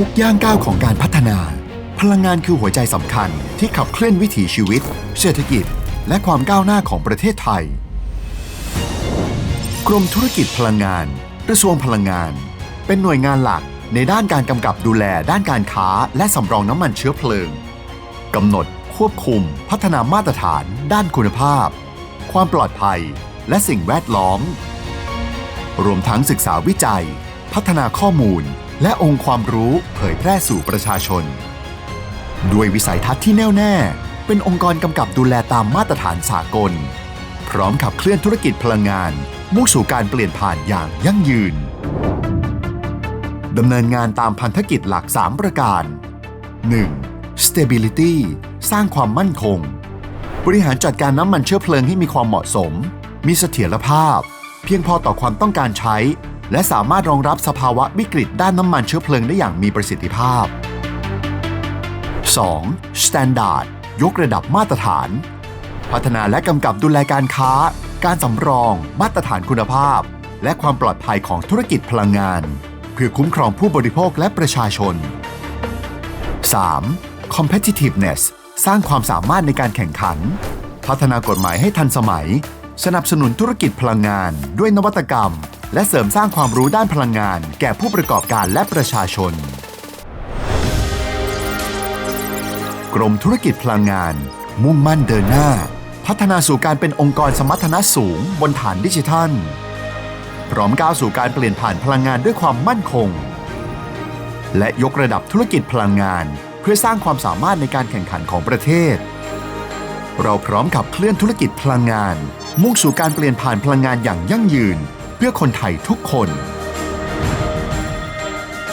ทุกย่างก้าวของการพัฒนา พลังงานคือหัวใจสำคัญที่ขับเคลื่อนวิถีชีวิต เศรษฐกิจ และความก้าวหน้าของประเทศไทย กรมธุรกิจพลังงานกระทรวงพลังงาน เป็นหน่วยงานหลักในด้านการกำกับดูแลด้านการค้า และสำรองน้ำมันเชื้อเพลิงกำหนดควบคุม พัฒนามาตรฐาน ด้านคุณภาพ ความปลอดภัย และสิ่งแวดล้อม รวมทั้งศึกษาวิจัย พัฒนาข้อมูล และองค์ความรู้เผยแพร่สู่ประชาชน ด้วยวิสัยทัศน์ที่แน่วแน่ เป็นองค์กรกำกับดูแลตามมาตรฐานสากล พร้อมขับเคลื่อนธุรกิจพลังงาน มุ่งสู่การเปลี่ยนผ่านอย่างยั่งยืน ดำเนินงานตามพันธกิจหลัก 3 ประการ 1. stability สร้างความมั่นคง บริหารจัดการน้ำมันเชื้อเพลิงให้มีความเหมาะสม มีเสถียรภาพ เพียงพอต่อความต้องการใช้ และสามารถรองรับสภาวะวิกฤตด้านน้ำมันเชื้อเพลิงได้อย่างมีประสิทธิภาพ 2. Standard ยกระดับมาตรฐาน พัฒนาและกำกับดูแลการค้า การสำรอง มาตรฐานคุณภาพ และความปลอดภัยของธุรกิจพลังงาน เพื่อคุ้มครองผู้บริโภคและประชาชน 3. competitiveness สร้างความสามารถในการแข่งขัน พัฒนากฎหมายให้ทันสมัย สนับสนุนธุรกิจพลังงานด้วยนวัตกรรม และเสริมสร้างความรู้ด้านพลังงาน แก่ผู้ประกอบการและประชาชน กรมธุรกิจพลังงาน มุ่งมั่นเดินหน้า พัฒนาสู่การเป็นองค์กรสมรรถนะสูงบนฐานดิจิทัล พร้อมก้าวสู่การเปลี่ยนผ่านพลังงานด้วยความมั่นคง และยกระดับธุรกิจพลังงาน เพื่อสร้างความสามารถในการแข่งขันของประเทศ เราพร้อมขับเคลื่อนธุรกิจพลังงาน มุ่งสู่การเปลี่ยนผ่านพลังงานอย่างยั่งยืน เพื่อคนไทยทุกคน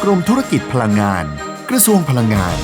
กรมธุรกิจพลังงาน กระทรวงพลังงาน